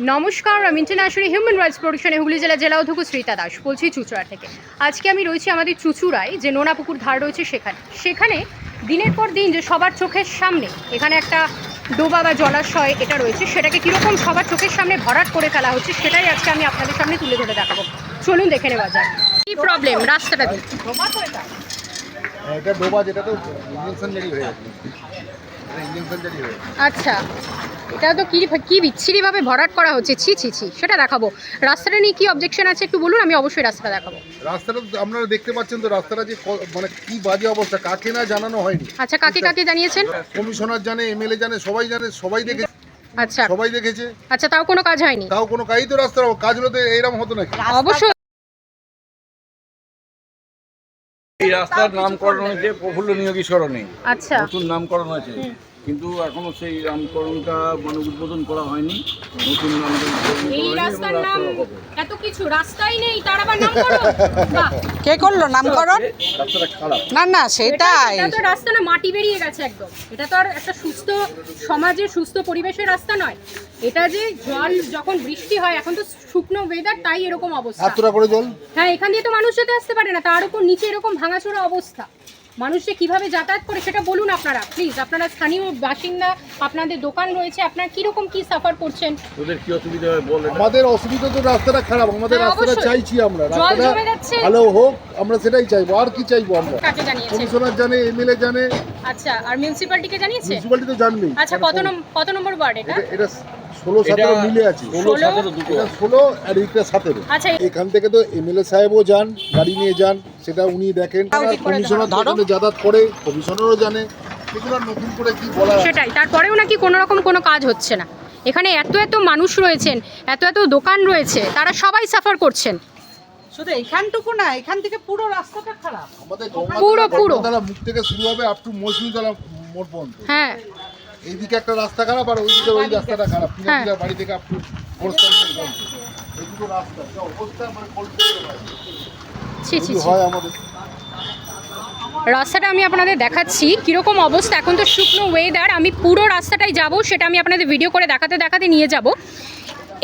নমস্কার আমি international human rights প্রোটেকশনে হুগলি জেলা জেলা অধ্যক্ষ শ্রীতা দাস বলছি চুচুড়া থেকে। আজকে আমি রয়েছি আমাদের চুচুড়ায়, যে নোনা পুকুর ধার রয়েছে সেখানে। সেখানে দিনের পর দিন যে সবার চোখের সামনে এখানে একটা ডোবা বা জলাশয় এটা রয়েছে, সেটাকে কীরকম সবার চোখের সামনে ভরাট করে ফেলা হচ্ছে, সেটাই আজকে আমি আপনাদের সামনে তুলে ধরে দেখাবো। চলুন দেখে নেওয়া যাক। কি প্রবলেম রাস্তাটা দিন এটা ডোবা যেটা তো আচ্ছা এটা তো কী কী বিচ্ছিরিভাবে ভরাট করা হচ্ছে? ছি ছি ছি সেটা দেখাবো। রাস্তাটা নিয়ে কী অবজেকশন আছে একটু বলুন আমি অবশ্যই রাস্তাটা দেখাবো। রাস্তাটা তো আপনারা দেখতে পাচ্ছেন তো রাস্তাটা যে ক- মানে কি বাজে অবস্থা কাকে না জানানো হয়নি। আচ্ছা কাকে কাকে জানিয়েছেন? কমিশনার জানে এমএলএ জানে সবাই জানে সবাই দেখে আচ্ছা। সবাই দেখেছে। আচ্ছা তাও কোনো কাজ হয়নি? তাও কোনো কাজই তো রাস্তার কাজ হলে তো এইরকম হতো নাকি? অবশ্যই এই রাস্তার নামকরণ হয়েছে প্রফুল্ল নিয়োগী স্মরণে আচ্ছা। নতুন নামকরণ হয়েছে। কিন্তু এখনও সেই নামকরণটা মানে উদ্বোধন করা হয়নি। নতুন এই রাস্তার নাম এত কিছু রাস্তাই নেই তার আবার নাম করো কে করল নামকরণ? রাস্তাটা খারাপ। না না এটা সেটাই। এটা তো রাস্তা না মাটি বেরিয়ে গেছে একদম। এটা তো আর একটা সুস্থ সমাজে সুস্থ পরিবেশের রাস্তা নয়। এটা যে জল যখন বৃষ্টি হয় এখন তো শুকনো ওয়েদার তাই এরকম অবস্থা। এতটা করে জল? হ্যাঁ এখান দিয়ে তো মানুষ যেতে আসতে পারে না তার উপর নিচে এরকম ভাঙাচোরা অবস্থা। মানুষ যে কীভাবে যাতায়াত করে সেটা বলুন আপনারা প্লিজ আপনারা স্থানীয় বাসিন্দা আপনাদের দোকান রয়েছে আপনারা কীরকম কি সাফার করছেন? তোদের কি অসুবিধা হয় বল এটা। আমাদের অসুবিধা তো রাস্তাটা খারাপ আমাদের হ্যাঁ, রাস্তাটা চাইছি আমরা। জল রাস্তাটা জমে যাচ্ছে। ভালো হোক আমরা সেটাই চাইব। আর কি চাইব আমরা? কাকে জানিয়েছেন? কমিশনার জানে এমএলএ জানে। আচ্ছা আর মিউনিসিপ্যালিটিকে জানিয়েছে? মিউনিসিপ্যালিটি তো জানবেই। আচ্ছা কত নম্বর কত নম্বর ওয়ার্ড এটা এটা ষোলো সতেরো মিলে আছে। ষোলো আর এইটা সতেরো। আচ্ছা এখান থেকে তো এমএলএ সাহেবও যান গাড়ি নিয়ে যান সেটা উনি দেখেন। কমিশনার। যাতায়াত করে কমিশনারও জানে। এগুলো নতুন করে কি বলা সেটাই তারপরেও নাকি কোনো রকম কোনো কাজ হচ্ছে না। এখানে এত এত মানুষ রয়েছেন এত এত দোকান রয়েছে তারা সবাই সাফার করছেন। শুধু এখানটুকু না এখান থেকে পুরো রাস্তাটা খারাপ। আমাদের পুরো, পুরো। গঙ্গাতলা মুখ থেকে শুরু হবে আপ টু মৌসুমীতলা মোড় পর্যন্ত। হ্যাঁ। এইদিকে একটা রাস্তা খারাপ আর ওইদিকে ওই রাস্তাটা খারাপ। হ্যাঁ। বাড়ি থেকে আপ টু ফোরস্টার মোড় পর্যন্ত এই দুটো রাস্তা যা অবস্থা মানে ছি হয় আমাদের। রাস্তাটা আমি আপনাদের দেখাচ্ছি কীরকম অবস্থা। এখন তো শুকনো ওয়েদার আমি পুরো রাস্তাটাই যাব সেটা আমি আপনাদের ভিডিও করে দেখাতে দেখাতে নিয়ে যাব।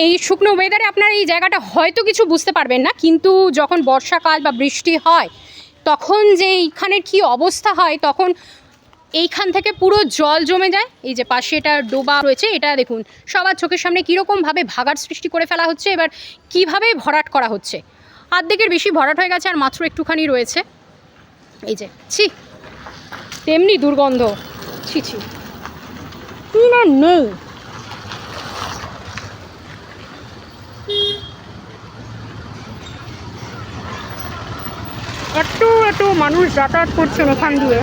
এই শুকনো ওয়েদারে আপনারা এই জায়গাটা হয়তো কিছু বুঝতে পারবেন না কিন্তু যখন বর্ষাকাল বা বৃষ্টি হয় তখন যে এইখানের কি অবস্থা হয় তখন এইখান থেকে পুরো জল জমে যায়। এই যে পাশে এটা ডোবা রয়েছে, এটা দেখুন, সবার চোখের সামনে কীরকমভাবে ভাগার সৃষ্টি করে ফেলা হচ্ছে, এবার কীভাবে ভরাট করা হচ্ছে। আর্ধেকের বেশি ভরাট হয়ে গেছে আর মাত্র একটুখানি রয়েছে। এই যে, ছি, তেমনি দুর্গন্ধ। ছি ছি। না নেই। এত এত মানুষ যাতায়াত করছেন ওখান দিয়ে।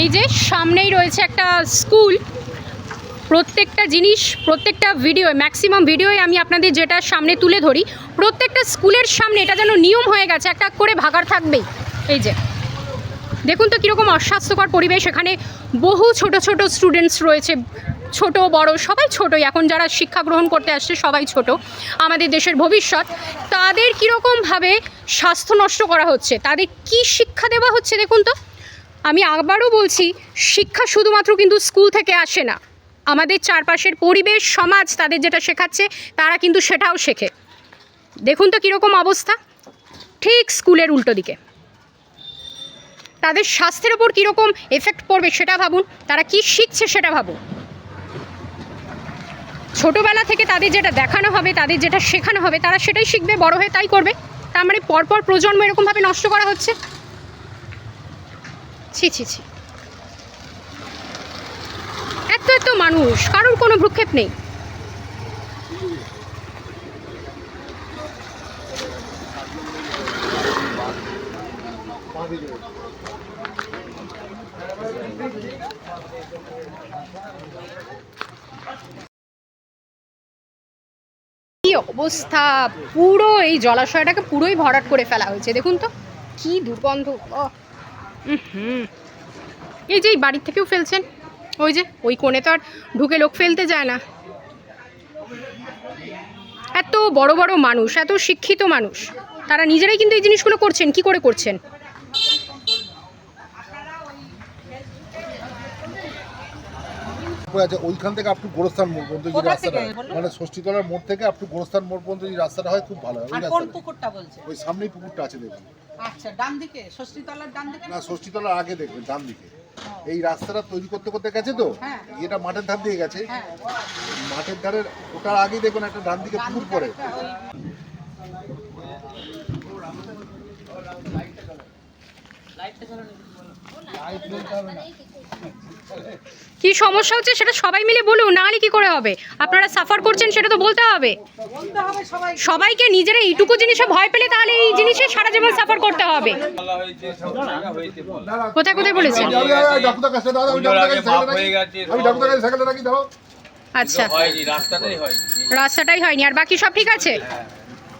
এই যে সামনেই রয়েছে একটা স্কুল। প্রত্যেকটা জিনিস, প্রত্যেকটা ভিডিও ম্যাক্সিমাম ভিডিওয় আমি আপনাদের যেটা সামনে তুলে ধরি, প্রত্যেকটা স্কুলের সামনে এটা যেন নিয়ম হয়ে গেছে, একটা করে ভাগার থাকবেই। এই যে, দেখুন তো কীরকম অস্বাস্থ্যকর পরিবেশ এখানে। বহু ছোট ছোট স্টুডেন্টস রয়েছে, ছোট, বড়, সবাই ছোটই। এখন যারা শিক্ষা গ্রহণ করতে আসছে, সবাই ছোট। আমাদের দেশের ভবিষ্যৎ, তাদের কীরকমভাবে স্বাস্থ্য নষ্ট করা হচ্ছে, তাদের কি শিক্ষা দেওয়া হচ্ছে দেখুন তো? আমি আবারও বলছি, শিক্ষা শুধুমাত্র কিন্তু স্কুল থেকে আসে না। আমাদের চারপাশের পরিবেশ, সমাজ তাদের যেটা শেখাচ্ছে, তারা কিন্তু সেটাও শেখে। দেখুন তো কীরকম অবস্থা। ঠিক স্কুলের উল্টো দিকে। তাদের স্বাস্থ্যের ওপর কীরকম এফেক্ট পড়বে সেটা ভাবুন, তারা কি শিখছে সেটা ভাবুন। ছোটোবেলা থেকে তাদের যেটা দেখানো হবে, তাদের যেটা শেখানো হবে, তারা সেটাই শিখবে, বড় হয়ে তাই করবে। তার মানে পরপর প্রজন্ম এরকমভাবে নষ্ট করা হচ্ছে। ছি ছি ছি। এত এত মানুষ, কারোর কোনো ভ্রুক্ষেপ নেই। অবস্থা? পুরো এই জলাশয়টাকে পুরোই ভরাট করে ফেলা হয়েছে, দেখুন তো। কি দুর্গন্ধ হুম। এই যে এই বাড়ির থেকেও ফেলছেন। ওই যে ওই কোণে তো আর ঢুকে লোক ফেলতে যায় না। এত বড় বড় মানুষ এত শিক্ষিত মানুষ। তারা নিজেরাই কিন্তু এই জিনিসগুলো করছেন কি করে করছেন? আছে ওইখান থেকে আপ টু গোরস্থান মোড় পর্যন্ত যে রাস্তাটা মানে ষষ্ঠীতলার মোড় থেকে আপ টু গোরস্থান মোড় পর্যন্ত যে রাস্তাটা হয় খুব ভালো হয়। ওই রাস্তাটা। ওই সামনেই পুকুরটা আছে দেখুন। আচ্ছা ডান দিকে ষষ্ঠীতলার ডান দিকে? না ষষ্ঠীতলার আগে দেখবেন ডান দিকে। এই রাস্তাটা তৈরি করতে করতে গেছে তো? হ্যাঁ। এটা মাঠের ধার দিয়ে গেছে। হ্যাঁ। মাঠের ধারের ওটার আগেই দেখবেন একটা ডান দিকে পুকুর পড়ে। কি সমস্যা হচ্ছে সেটা সবাই মিলে বলুন নাহলে কি করে হবে? আপনারা সাফার করছেন সেটা তো বলতে হবে। সবাইকে নিজেরা এইটুকু জিনিসে ভয় পেলে তাহলে এই জিনিসে সারা জীবন সাফার করতে হবে। কোথায় কোথায় বলেছেন? আচ্ছা। রাস্তাটাই হয়নি। আর বাকি সব ঠিক আছে?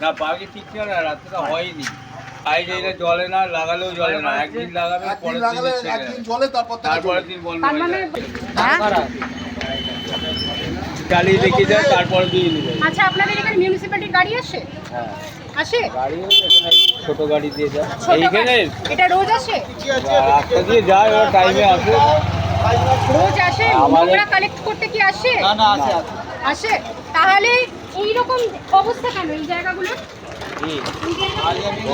না, বাকি ঠিক না, রাস্তাটা হয়নি। সাইড এটা জলে না লাগালেও জলে না। একদিন লাগাবে পরের লাগালে দিন ছেড়ে একদিন জলে তারপর তারপরের দিন বন্ধ তার মানে হ্যাঁ? চালিয়ে রেখে যায় তারপরে দিয়ে নিবে আচ্ছা আপনাদের এখানে মিউনিসিপ্যালিটির গাড়ি আসে? হ্যাঁ। আসে? গাড়ি ছোট গাড়ি দিয়ে যায়। এইখানে? এটা রোজ আসে? রাস্তা দিয়ে যায় ওরা টাইমে আসে। রোজ আসে? নোংরা কালেক্ট করতে কি আসে? না আসে আসে। তাহলে এই রকম অবস্থা কেন এই জায়গাগুলো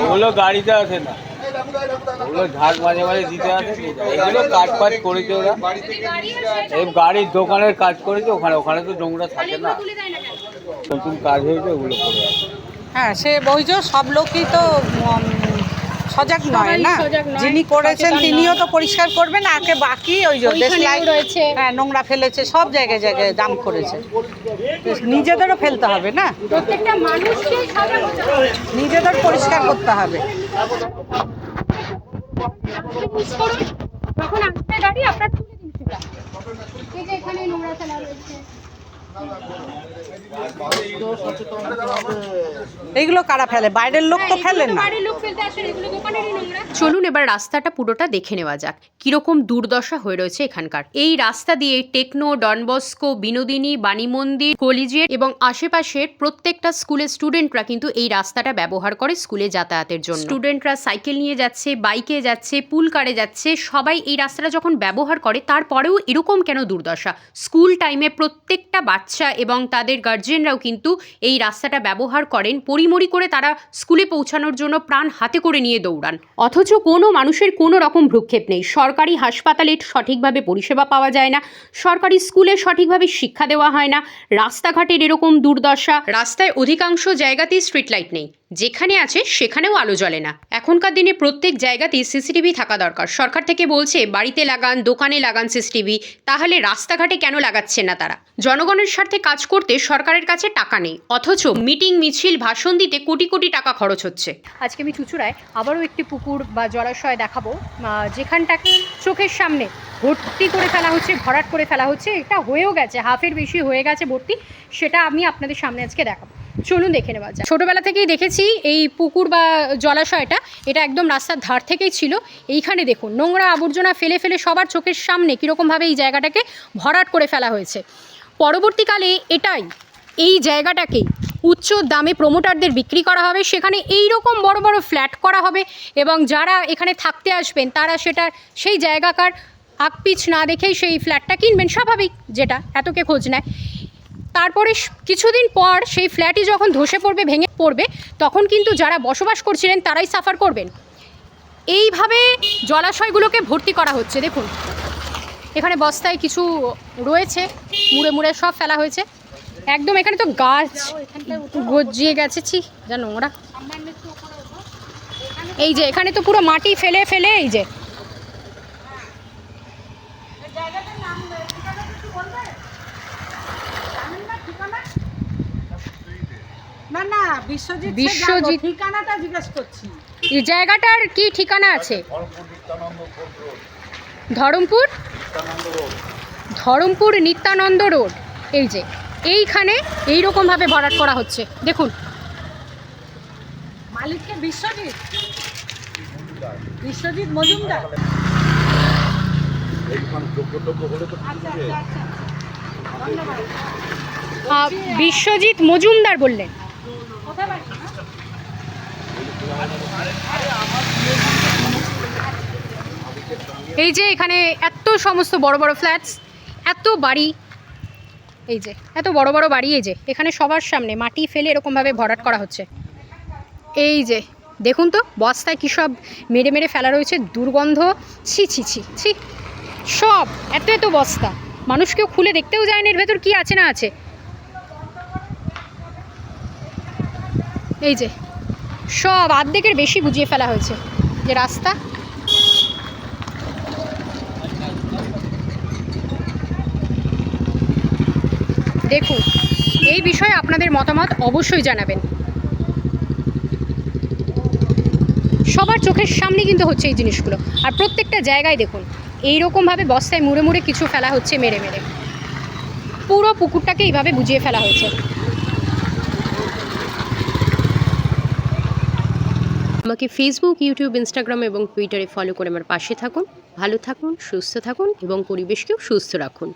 ওগুলো গাড়িতে আসে না। ওগুলো ঝাঁক মাঝে মাঝে দিতে আসে। এগুলো কাজ ফাজ করেছে ওরা। এই গাড়ির দোকানের কাজ করেছে ওখানে। ওখানে তো নোংরা থাকে না। নতুন কাজ হয়েছে, ওগুলো করে হ্যাঁ সে বইজ সব লোকই তো সজাগ নয় না? যিনি করেছেন তিনিও তো পরিষ্কার করবেন আগে বাকি ওই যে রয়েছে। হ্যাঁ নোংরা ফেলেছে সব জায়গায় জায়গায় দাম করেছে। নিজেদেরও ফেলতে হবে না? প্রত্যেকটা মানুষকে সজাগ হতে হবে। নিজেদের পরিষ্কার করতে হবে। যখন আসবে গাড়ি আপনার তুলে দিন এই যে এখানে নোংরা ফেলা রয়েছে। এইগুলো কারা ফেলে? বাইরের লোক তো ফেলেন না। বাড়ির লোক ফেলতে আসে এগুলো দোকানেরই নোংরা। চলুন এবার রাস্তাটা পুরোটা দেখে নেওয়া যাক। কীরকম দুর্দশা হয়ে রয়েছে এখানকার। এই রাস্তা দিয়ে টেকনো ডনবস্কো বিনোদিনী বাণী মন্দির কলিজিয়েট এবং আশেপাশের প্রত্যেকটা স্কুলের স্টুডেন্টরা কিন্তু এই রাস্তাটা ব্যবহার করে স্কুলে যাতায়াতের জন্য। স্টুডেন্টরা সাইকেল নিয়ে যাচ্ছে বাইকে যাচ্ছে পুল কারে যাচ্ছে সবাই এই রাস্তাটা যখন ব্যবহার করে তারপরেও এরকম কেন দুর্দশা? স্কুল টাইমে প্রত্যেকটা বাচ্চা এবং তাদের গার্জেনরাও কিন্তু এই রাস্তাটা ব্যবহার করেন। পরিমরি করে তারা স্কুলে পৌঁছানোর জন্য প্রাণ হাতে করে নিয়ে দৌড়ান। অথচ কোনো মানুষের কোনো রকম ভ্রুক্ষেপ নেই। সরকারি হাসপাতালে সঠিকভাবে পরিষেবা পাওয়া যায় না। সরকারি স্কুলে সঠিকভাবে শিক্ষা দেওয়া হয় না। রাস্তাঘাটের এরকম দুর্দশা। রাস্তায় অধিকাংশ জায়গাতেই স্ট্রিট লাইট নেই। যেখানে আছে সেখানেও আলো জ্বলে না। এখনকার দিনে প্রত্যেক জায়গাতেই সিসিটিভি থাকা দরকার। সরকার থেকে বলছে, বাড়িতে লাগান, দোকানে লাগান সিসিটিভি, তাহলে রাস্তাঘাটে কেন লাগাচ্ছেন না তারা? জনগণের স্বার্থে কাজ করতে সরকারের কাছে টাকা নেই, অথচ মিটিং, মিছিল, ভাষণ দিতে কোটি কোটি টাকা খরচ হচ্ছে। আজকে আমি চুচুড়ায় আবারও একটি পুকুর বা জলাশয় দেখাবো। যেখানটাকে চোখের সামনে ভর্তি করে ফেলা হচ্ছে, ভরাট করে ফেলা হচ্ছে, এটা হয়েও গেছে, হাফের বেশি হয়ে গেছে ভর্তি, সেটা আমি আপনাদের সামনে আজকে দেখাবো। চলুন দেখে নেওয়া যায় ছোটোবেলা থেকেই দেখেছি এই পুকুর বা জলাশয়টা, এটা একদম রাস্তার ধার থেকেই ছিল। এইখানে দেখুন, নোংরা আবর্জনা ফেলে ফেলে সবার চোখের সামনে কীরকমভাবে এই জায়গাটাকে ভরাট করে ফেলা হয়েছে। পরবর্তীকালে এটাই, এই জায়গাটাকে উচ্চ দামে প্রমোটারদের বিক্রি করা হবে। সেখানে এই রকম বড় বড় ফ্ল্যাট করা হবে এবং যারা এখানে থাকতে আসবেন, তারা সেটা, সেই জায়গাকার আকপিচ না দেখেই সেই ফ্ল্যাটটা কিনবেন। স্বাভাবিক যেটা, এতকে খোঁজ নেয়। তারপরে কিছুদিন পর সেই ফ্ল্যাটই যখন ধসে পড়বে, ভেঙে পড়বে, তখন কিন্তু যারা বসবাস করছিলেন তারাই সাফার করবেন। এইভাবে জলাশয়গুলোকে ভর্তি করা হচ্ছে, দেখুন। এখানে বস্তায় কিছু রয়েছে, মুড়ে মুড়ে সব ফেলা হয়েছে। একদম এখানে তো গাছ গজিয়ে গেছে, ছি, যা নোংরা। এই যে, এখানে তো পুরো মাটি ফেলে ফেলে, এই যে। না না বিশ্বজিৎ বিশ্বজিৎ- ঠিকানাটা জিজ্ঞেস করছি। এই জায়গাটার কি ঠিকানা আছে? Dharampur Nityananda road. Dharampur? Nityananda road. Dharampur Nityananda road. এই যে এইখানে এই রকমভাবে ভরাট করা হচ্ছে। দেখুন। মালিককে বিশ্বজিৎ? বিশ্বজিৎ মজুমদার। আচ্ছা আচ্ছা আচ্ছা। বিশ্বজিৎ মজুমদার বললেন? এই যে এখানে এত সমস্ত বড় বড় ফ্ল্যাটস, এত বাড়ি, এই যে, এত বড় বড় বাড়ি, এই যে, এখানে সবার সামনে মাটি ফেলে এরকমভাবে ভরাট করা হচ্ছে। এই যে, দেখুন তো, বস্তায় কী সব মেরে মেরে ফেলা রয়েছে, দুর্গন্ধ, ছি ছি ছি ছি, সব, এত এত বস্তা। মানুষ কেউ খুলে দেখতেও যায় না এর ভেতর কী আছে না আছে। এই যে, সব আর্ধেকের বেশি বুঝিয়ে ফেলা হয়েছে। যে রাস্তা। দেখুন, এই বিষয়ে আপনাদের মতামত অবশ্যই জানাবেন। সবার চোখের সামনে কিন্তু হচ্ছে এই জিনিসগুলো। আর প্রত্যেকটা জায়গায় দেখুন এই রকমভাবে বস্তায় মুড়ে মুড়ে কিছু ফেলা হচ্ছে মেরে মেরে। পুরো পুকুরটাকে এইভাবে বুঝিয়ে ফেলা হয়েছে। আমাকে ফেসবুক ইউটিউব ইনস্টাগ্রাম এবং টুইটারে ফলো করে আমার পাশে থাকুন। ভালো থাকুন, সুস্থ থাকুন এবং পরিবেশকেও সুস্থ রাখুন।